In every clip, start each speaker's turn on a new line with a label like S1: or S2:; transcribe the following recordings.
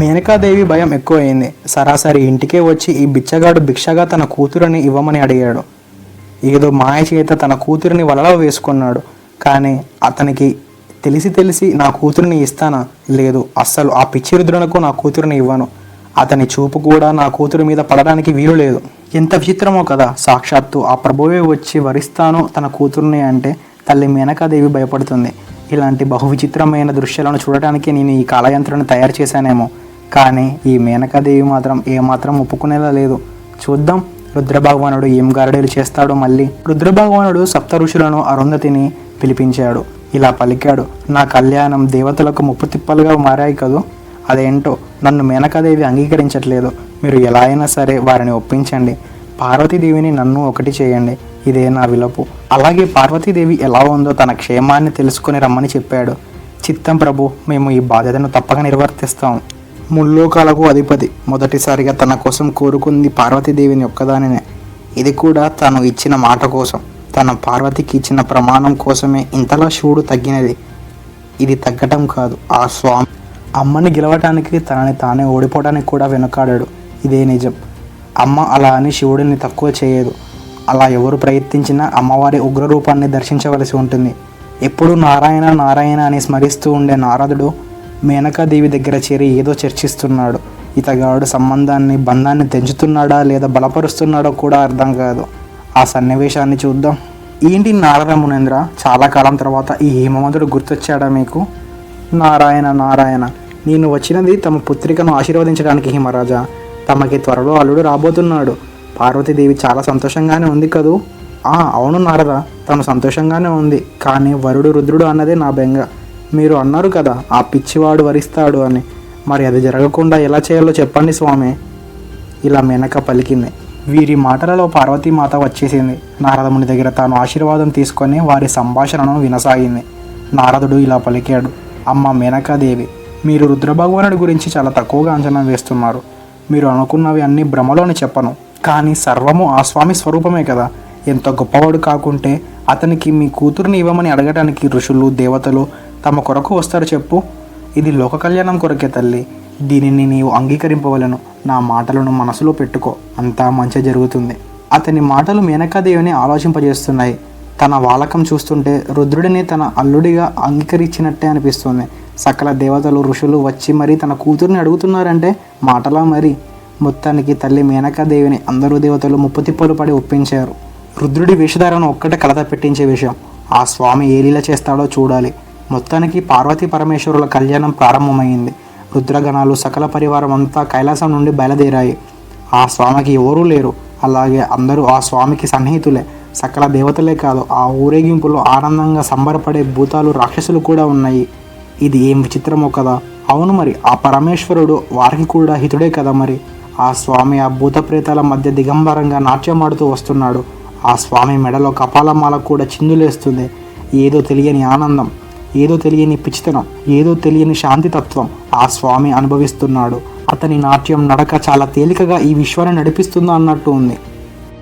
S1: మేనకాదేవి భయం ఎక్కువైంది. సరాసరి ఇంటికే వచ్చి ఈ బిచ్చగాడు భిక్షగా తన కూతురుని ఇవ్వమని అడిగాడు. ఏదో మాయ చేత తన కూతురిని వలలో వేసుకున్నాడు. కానీ అతనికి తెలిసి తెలిసి నా కూతురిని ఇస్తానా? లేదు. అస్సలు ఆ పిచ్చి రుద్రునకు నా కూతురిని ఇవ్వను. అతని చూపు కూడా నా కూతురు మీద పడడానికి వీలు లేదు. ఎంత విచిత్రమో కదా. సాక్షాత్తు ఆ ప్రభువే వచ్చి వరిస్తాను తన కూతుర్ని అంటే తల్లి మేనకాదేవి భయపడుతుంది. ఇలాంటి బహు విచిత్రమైన దృశ్యాలను చూడటానికి నేను ఈ కాలయంత్రాన్ని తయారు చేశానేమో. కానీ ఈ మేనకాదేవి మాత్రం ఏమాత్రం ఒప్పుకునేలా లేదు. చూద్దాం. రుద్రభగవానుడు ఏం గారడీలు చేస్తాడో మళ్ళీ. రుద్రభగవానుడు సప్త ఋషులను అరుంధతిని పిలిపించాడు. ఇలా పలికాడు. నా కళ్యాణం దేవతలకు ముప్పు తిప్పలుగా మారాయి కదూ? అదేంటో నన్ను మేనకాదేవి అంగీకరించట్లేదు. మీరు ఎలా అయినా సరే వారిని ఒప్పించండి. పార్వతీదేవిని నన్ను ఒకటి చేయండి. ఇదే నా విలపు. అలాగే పార్వతీదేవి ఎలా ఉందో తన క్షేమాన్ని తెలుసుకొని రమ్మని చెప్పాడు. చిత్తం ప్రభు మేము ఈ బాధ్యతను తప్పక నిర్వర్తిస్తాం. ముల్లోకాలకు అధిపతి. మొదటిసారిగా తన కోసం కోరుకుంది పార్వతీదేవిని ఒక్కదానినే. ఇది కూడా తను ఇచ్చిన మాట కోసం. తన పార్వతికి ఇచ్చిన ప్రమాణం కోసమే ఇంతలా శివుడు తగ్గినది. ఇది తగ్గటం కాదు. ఆ స్వామి అమ్మని గెలవటానికి తనని తానే ఓడిపోవడానికి కూడా వెనుకాడాడు. ఇదే నిజం. అమ్మ అలా అని శివుడిని తక్కువ చేయదు. అలా ఎవరు ప్రయత్నించినా అమ్మవారి ఉగ్రరూపాన్ని దర్శించవలసి ఉంటుంది. ఎప్పుడు నారాయణ నారాయణ అని స్మరిస్తూ ఉండే నారదుడు మేనకాదేవి దగ్గర చేరి ఏదో చర్చిస్తున్నాడు. ఇతగాడు సంబంధాన్ని బంధాన్ని తెంచుతున్నాడా లేదా బలపరుస్తున్నాడో కూడా అర్థం కాదు. ఆ సన్నివేశాన్ని చూద్దాం. ఏంటి నారద మునేంద్ర? చాలా కాలం తర్వాత ఈ హేమవంతుడు గుర్తొచ్చాడా మీకు? నారాయణ నారాయణ నేను వచ్చినది తమ పుత్రికను ఆశీర్వదించడానికి హిమరాజా. తమకి త్వరలో అల్లుడు రాబోతున్నాడు. పార్వతీదేవి చాలా సంతోషంగానే ఉంది కదూ? ఆ అవును నారద తను సంతోషంగానే ఉంది. కానీ వరుడు రుద్రుడు అన్నదే నా బెంగ. మీరు అన్నారు కదా ఆ పిచ్చివాడు వరిస్తాడు అని. మరి అది జరగకుండా ఎలా చేయాలో చెప్పండి స్వామి. ఇలా మెనక పలికింది. వీరి మాటలలో పార్వతీమాత వచ్చేసింది. నారదముని దగ్గర తాను ఆశీర్వాదం తీసుకొని వారి సంభాషణను వినసాగింది. నారదుడు ఇలా పలికాడు. అమ్మ మేనకాదేవి మీరు రుద్రభగవానుడి గురించి చాలా తక్కువగా అంచనా వేస్తున్నారు. మీరు అనుకున్నవి అన్ని భ్రమలోని చెప్పను. కానీ సర్వము ఆ స్వామి స్వరూపమే కదా. ఎంత గొప్పవాడు కాకుంటే అతనికి మీ కూతుర్ని ఇవ్వమని అడగడానికి ఋషులు దేవతలు తమ కొరకు వస్తారు చెప్పు. ఇది లోక కళ్యాణం కొరకే తల్లి. దీనిని నీవు అంగీకరింపవలను. నా మాటలను మనసులో పెట్టుకో. అంతా మంచి జరుగుతుంది. అతని మాటలు మేనకాదేవిని ఆలోచింపజేస్తున్నాయి. తన వాలకం చూస్తుంటే రుద్రుడిని తన అల్లుడిగా అంగీకరించినట్టే అనిపిస్తుంది. సకల దేవతలు ఋషులు వచ్చి మరీ తన కూతుర్ని అడుగుతున్నారంటే మాటలా మరి? మొత్తానికి తల్లి మేనకాదేవిని అందరూ దేవతలు ముప్పుతిప్పలు పడి ఒప్పించారు. రుద్రుడి వేషధారను ఒక్కటే కలత పెట్టించే విషయం. ఆ స్వామి ఏ లీల చేస్తాడో చూడాలి. మొత్తానికి పార్వతీ పరమేశ్వరుల కళ్యాణం ప్రారంభమైంది. రుద్రగణాలు సకల పరివారం అంతా కైలాసం నుండి బయలుదేరాయి. ఆ స్వామికి ఎవరూ లేరు. అలాగే అందరూ ఆ స్వామికి సన్నిహితులే. సకల దేవతలే కాదు ఆ ఊరేగింపులో ఆనందంగా సంబరపడే భూతాలు రాక్షసులు కూడా ఉన్నాయి. ఇది ఏం విచిత్రమో కదా. అవును మరి ఆ పరమేశ్వరుడు వారికి కూడా హితుడే కదా మరి? ఆ స్వామి ఆ భూతప్రేతాల మధ్య దిగంబరంగా నాట్యమాడుతూ వస్తున్నాడు. ఆ స్వామి మెడలో కపాలమాల కూడా చిందులేస్తుంది. ఏదో తెలియని ఆనందం ఏదో తెలియని పిచ్చితనం ఏదో తెలియని శాంతితత్వం ఆ స్వామి అనుభవిస్తున్నాడు. అతని నాట్యం నడక చాలా తేలికగా ఈ విశ్వాన్ని నడిపిస్తుందో అన్నట్టు ఉంది.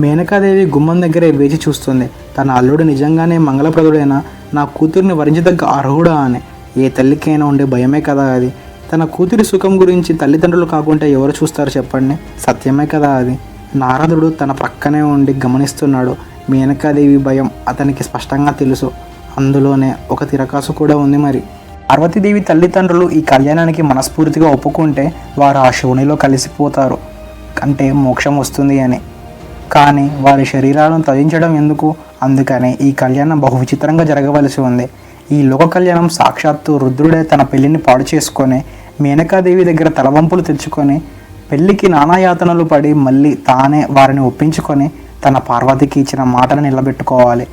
S1: మేనకాదేవి గుమ్మం దగ్గరే వేచి చూస్తుంది. తన అల్లుడు నిజంగానే మంగళప్రదుడైనా? నా కూతుర్ని వరించదగ్గ అర్హుడా అని. ఏ తల్లికైనా ఉండే భయమే కదా అది. తన కూతురి సుఖం గురించి తల్లిదండ్రులు కాకుండా ఎవరు చూస్తారు చెప్పండి? సత్యమే కదా అది. నారదుడు తన ప్రక్కనే ఉండి గమనిస్తున్నాడు. మేనకాదేవి భయం అతనికి స్పష్టంగా తెలుసు. అందులోనే ఒక తిరకాసు కూడా ఉంది మరి. పార్వతీదేవి తల్లిదండ్రులు ఈ కళ్యాణానికి మనస్ఫూర్తిగా ఒప్పుకుంటే వారు ఆ శివునిలో కలిసిపోతారు. అంటే మోక్షం వస్తుంది అని. కానీ వారి శరీరాలను త్యజించడం ఎందుకు? అందుకనే ఈ కళ్యాణం బహు విచిత్రంగా జరగవలసి ఉంది. ఈ లోక కళ్యాణం సాక్షాత్తు రుద్రుడే తన పెళ్ళిని పాడు చేసుకొని మేనకాదేవి దగ్గర తలవంపులు తెచ్చుకొని పెళ్ళికి నానాయాతనలు పడి మళ్ళీ తానే వారిని ఒప్పించుకొని తన పార్వతికి ఇచ్చిన మాటను నిలబెట్టుకోవాలి.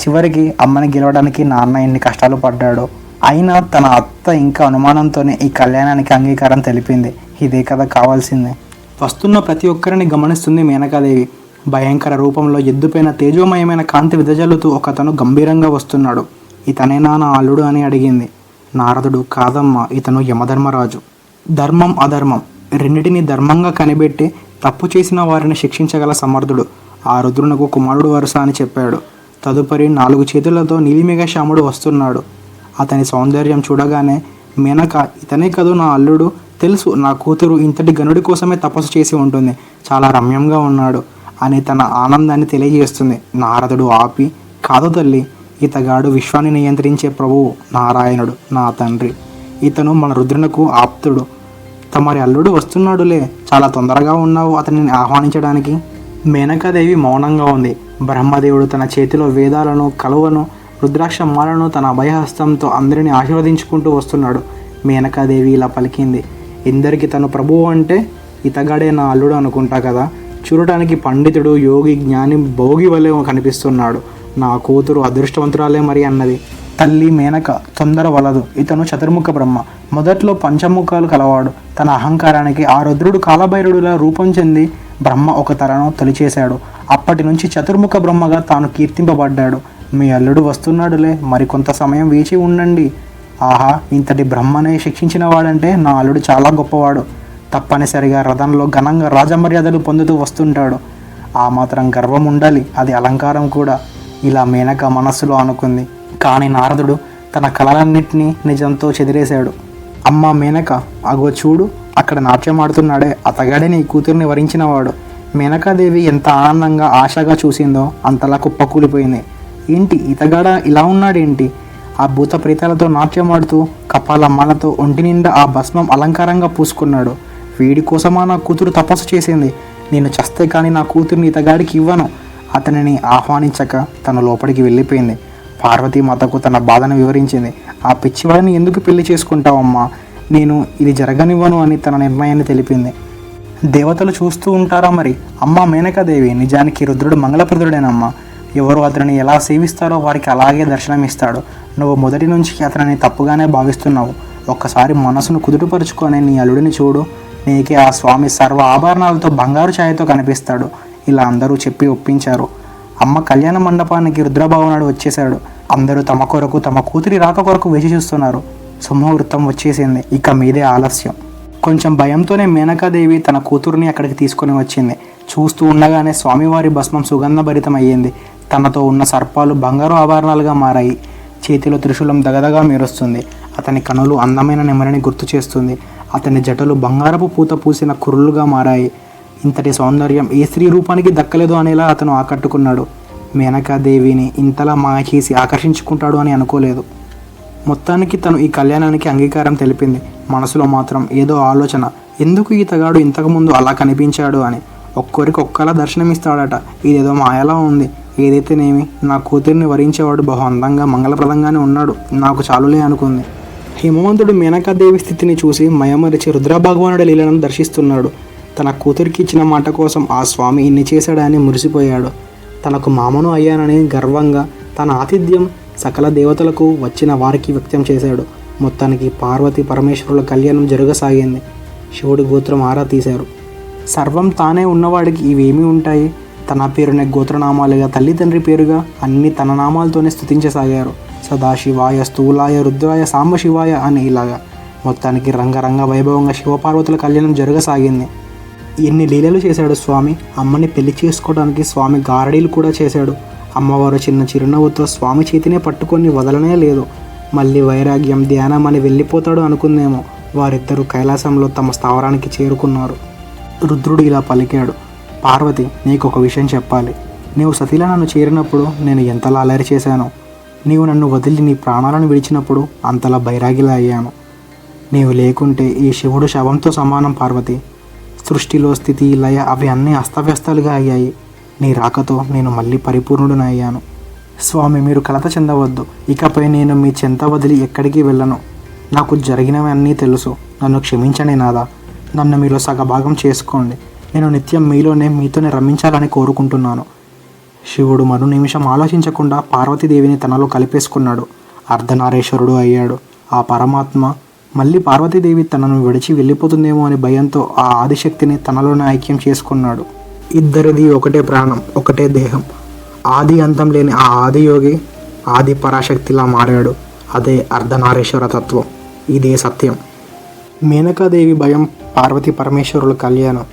S1: చివరికి అమ్మని గెలవడానికి నాన్న ఎన్ని కష్టాలు పడ్డాడో. అయినా తన అత్త ఇంకా అనుమానంతోనే ఈ కళ్యాణానికి అంగీకారం తెలిపింది. ఇదే కదా కావాల్సిందే. వస్తున్న ప్రతి ఒక్కరిని గమనిస్తుంది మేనకాదేవి. భయంకర రూపంలో ఎద్దుపైన తేజోమయమైన కాంతి విదజల్లుతూ ఒకతను గంభీరంగా వస్తున్నాడు. ఇతనేనా నా అల్లుడు అని అడిగింది. నారదుడు కాదమ్మా ఇతను యమధర్మరాజు. ధర్మం అధర్మం. రెండిటిని ధర్మంగా కనిపెట్టి తప్పు చేసిన వారిని శిక్షించగల సమర్థుడు. ఆ రుద్రునకు కుమారుడు వరుస అని చెప్పాడు. తదుపరి నాలుగు చేతులతో నీలిమిగ శ్యాముడు వస్తున్నాడు. అతని సౌందర్యం చూడగానే మేనక ఇతనే కదూ నా అల్లుడు? తెలుసు నా కూతురు ఇంతటి గనుడి కోసమే తపస్సు చేసి ఉంటుంది. చాలా రమ్యంగా ఉన్నాడు. అని తన ఆనందాన్ని తెలియజేస్తుంది. నారదుడు ఆపి కాదు తల్లి ఇతగాడు విశ్వాన్ని నియంత్రించే ప్రభువు నారాయణుడు నా తండ్రి. ఇతను మన రుద్రునకు ఆప్తుడు. తమరి అల్లుడు వస్తున్నాడులే. చాలా తొందరగా ఉన్నావు అతనిని ఆహ్వానించడానికి. మేనకాదేవి మౌనంగా ఉంది. బ్రహ్మదేవుడు తన చేతిలో వేదాలను కలువను రుద్రాక్ష మాలను తన అభయహస్తంతో అందరిని ఆశీర్వదించుకుంటూ వస్తున్నాడు. మేనకాదేవి ఇలా పలికింది. ఇందరికి తను ప్రభువు అంటే ఇతగాడే నా అల్లుడు అనుకుంటా కదా. చూడటానికి పండితుడు యోగి జ్ఞాని భోగి వలె కనిపిస్తున్నాడు. నా కూతురు అదృష్టవంతురాలే మరి అన్నది. తల్లి మేనక తొందర వలదు. ఇతను చతుర్ముఖ బ్రహ్మ. మొదట్లో పంచముఖాలు కలవాడు. తన అహంకారానికి ఆ రుద్రుడు కాలభైరుడులా రూపం చెంది బ్రహ్మ ఒక తలను తొలిచేశాడు. అప్పటి నుంచి చతుర్ముఖ బ్రహ్మగా తాను కీర్తింపబడ్డాడు. మీ అల్లుడు వస్తున్నాడులే. మరికొంత సమయం వేచి ఉండండి. ఆహా ఇంతటి బ్రహ్మనే శిక్షించిన వాడంటే నా అల్లుడు చాలా గొప్పవాడు. తప్పనిసరిగా రథంలో ఘనంగా రాజమర్యాదలు పొందుతూ వస్తుంటాడు. ఆ మాత్రం గర్వం ఉండాలి. అది అలంకారం కూడా. ఇలా మేనక మనస్సులో అనుకుంది. కానీ నారదుడు తన కళలన్నింటినీ నిజంతో చెదిరేశాడు. అమ్మ మేనక అగో చూడు అక్కడ నాట్యం ఆడుతున్నాడే అతగాడే నీ కూతుర్ని వరించినవాడు. మేనకాదేవి ఎంత ఆనందంగా ఆశగా చూసిందో అంతలా కుప్పకూలిపోయింది. ఏంటి ఇతగాడ ఇలా ఉన్నాడేంటి? ఆ భూత ప్రేతాలతో నాట్యం ఆడుతూ కపాల మాలతో ఒంటి నిండా ఆ భస్మం అలంకారంగా పూసుకున్నాడు. వీడి కోసమా నా కూతురు తపస్సు చేసింది? నేను చస్తే కానీ నా కూతుర్ని ఇతగాడికి ఇవ్వను. అతనిని ఆహ్వానించక తన లోపలికి వెళ్ళిపోయింది. పార్వతీమాతకు తన బాధను వివరించింది. ఆ పిచ్చివాడిని ఎందుకు పెళ్ళి చేసుకుంటావమ్మా? నేను ఇది జరగనివ్వను అని తన నిర్ణయాన్ని తెలిపింది. దేవతలు చూస్తూ ఉంటారా మరి? అమ్మ మేనకాదేవి నిజానికి రుద్రుడు మంగళప్రదుడేనమ్మా. ఎవరు అతనిని ఎలా సేవిస్తారో వారికి అలాగే దర్శనమిస్తాడు. నువ్వు మొదటి నుంచి అతనిని తప్పుగానే భావిస్తున్నావు. ఒక్కసారి మనసును కుదుటపరుచుకొని నీ అల్లుడిని చూడు. నీకే ఆ స్వామి సర్వ ఆభరణాలతో బంగారు ఛాయతో కనిపిస్తాడు. ఇలా అందరూ చెప్పి ఒప్పించారు. అమ్మ కళ్యాణ మండపానికి రుద్రభావనాడు వచ్చేశాడు. అందరూ తమ కొరకు తమ కూతురి రాక కొరకు వేచి చూస్తున్నారు. సుముహూర్తం వచ్చేసింది. ఇక మీదే ఆలస్యం. కొంచెం భయంతోనే మేనకాదేవి తన కూతురుని అక్కడికి తీసుకొని వచ్చింది. చూస్తూ ఉండగానే స్వామివారి భస్మం సుగంధభరితం అయ్యింది తనతో ఉన్న సర్పాలు బంగారు ఆభరణాలుగా మారాయి. చేతిలో త్రిశూలం దగదగా మెరుస్తుంది. అతని కనులు అందమైన నెమరిని గుర్తు చేస్తుంది. అతని జటలు బంగారపు పూత పూసిన కుర్రులుగా మారాయి. ఇంతటి సౌందర్యం ఏ స్త్రీ రూపానికి దక్కలేదు అనేలా అతను ఆకట్టుకున్నాడు. మేనకాదేవిని ఇంతలా మాయ చేసి ఆకర్షించుకుంటాడు అని అనుకోలేదు. మొత్తానికి తను ఈ కళ్యాణానికి అంగీకారం తెలిపింది. మనసులో మాత్రం ఏదో ఆలోచన ఎందుకు ఈతగాడు ఇంతకుముందు అలా కనిపించాడు అని. ఒక్కొరికి ఒక్కలా దర్శనమిస్తాడట. ఇదేదో మాయలా ఉంది. ఏదైతేనేమి? నా కూతుర్ని వరించేవాడు బహు అందంగా మంగళప్రదంగానే ఉన్నాడు. నాకు చాలులే అనుకుంది. హిమవంతుడు మేనకాదేవి స్థితిని చూసి మయమరిచి రుద్రభగవానుడి లీలను దర్శిస్తున్నాడు. తన కూతురికి ఇచ్చిన మాట కోసం ఆ స్వామి ఇన్ని చేశాడని మురిసిపోయాడు. తనకు మామను అయ్యానని గర్వంగా తన ఆతిథ్యం సకల దేవతలకు వచ్చిన వారికి వ్యక్తం చేశాడు. మొత్తానికి పార్వతి పరమేశ్వరుల కళ్యాణం జరగసాగింది. శివుడి గోత్రం ఆరా తీశారు. సర్వం తానే ఉన్నవాడికి ఇవేమీ ఉంటాయి? తన పేరునే గోత్రనామాలుగా తల్లి తండ్రి పేరుగా అన్ని తన నామాలతోనే స్తుతించసాగారు. సదాశివాయ స్థూలాయ రుద్రాయ సాంబశివాయ అని ఇలాగా. మొత్తానికి రంగరంగ వైభవంగా శివపార్వతుల కళ్యాణం జరగసాగింది. ఎన్ని లీలలు చేశాడు స్వామి? అమ్మని పెళ్ళి చేసుకోవడానికి స్వామి గారడీలు కూడా చేశాడు. అమ్మవారు చిన్న చిరునవ్వుతో స్వామి చేతినే పట్టుకొని వదలనే లేదు. మళ్ళీ వైరాగ్యం ధ్యానం అని వెళ్ళిపోతాడు అనుకుందేమో. వారిద్దరూ కైలాసంలో తమ స్థావరానికి చేరుకున్నారు. రుద్రుడు ఇలా పలికాడు పార్వతి నీకు ఒక విషయం చెప్పాలి. నీవు సతిలా నన్ను చేరినప్పుడు నేను ఎంతలా అలరి చేశాను. నీవు నన్ను వదిలి నీ ప్రాణాలను విడిచినప్పుడు అంతలా బైరాగిలా అయ్యాను. నీవు లేకుంటే ఈ శివుడు శవంతో సమానం పార్వతి. సృష్టిలో స్థితి లయ అవి అన్నీ అస్తవ్యస్తాలుగా అయ్యాయి. నీ రాకతో నేను మళ్ళీ పరిపూర్ణుడిని అయ్యాను స్వామి మీరు కలత చెందవద్దు. ఇకపై నేను మీ చెంత వదిలి ఎక్కడికి వెళ్ళను. నాకు జరిగినవన్నీ తెలుసు. నన్ను క్షమించండి నాదా నన్ను మీలో సగభాగం చేసుకోండి. నేను నిత్యం మీలోనే మీతోనే రమ్మించాలని కోరుకుంటున్నాను. శివుడు మరు నిమిషం ఆలోచించకుండా పార్వతీదేవిని తనలో కలిపేసుకున్నాడు. అర్ధనారేశ్వరుడు అయ్యాడు. ఆ పరమాత్మ మళ్ళీ పార్వతీదేవి తనను విడిచి వెళ్ళిపోతుందేమో అని భయంతో ఆ ఆదిశక్తిని తనలోనే ఐక్యం చేసుకున్నాడు. ఇద్దరిది ఒకటే ప్రాణం ఒకటే దేహం. ఆది అంతం లేని ఆ ఆదియోగి ఆది పరాశక్తిలా మారాడు. అదే అర్ధనారేశ్వర తత్వం. ఇదే సత్యం. మేనకాదేవి భయం పార్వతీ పరమేశ్వరుల కళ్యాణం.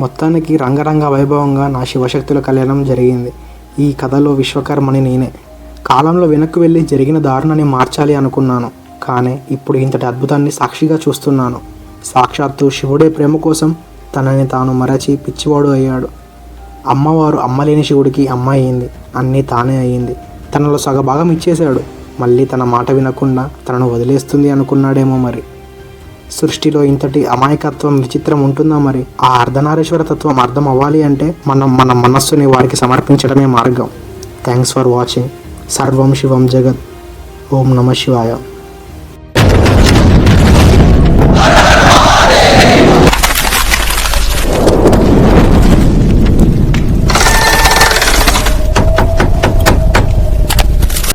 S1: మొత్తానికి రంగరంగ వైభవంగా నా శివశక్తుల కళ్యాణం జరిగింది. ఈ కథలో విశ్వకర్మని నేనే. కాలంలో వెనక్కి వెళ్ళి జరిగిన దారుణని మార్చాలి అనుకున్నాను. కానీ ఇప్పుడు ఇంతటి అద్భుతాన్ని సాక్షిగా చూస్తున్నాను. సాక్షాత్తు శివుడే ప్రేమ కోసం తనని తాను మరచి పిచ్చివాడు అయ్యాడు. అమ్మవారు అమ్మలేని శివుడికి అమ్మ అయింది. అన్నీ తానే అయ్యింది తనలో సగభాగం ఇచ్చేశాడు. మళ్ళీ తన మాట వినకుండా తనను వదిలేస్తుంది అనుకున్నాడేమో మరి. సృష్టిలో ఇంతటి అమాయకత్వం విచిత్రం ఉంటుందా మరి? ఆ అర్ధనారీశ్వర తత్వం అర్థం అవ్వాలి అంటే మనం మన మనస్సుని వారికి సమర్పించడమే మార్గం. థ్యాంక్స్ ఫర్ వాచింగ్ సర్వం శివం జగత్. ఓం నమ శివాయ.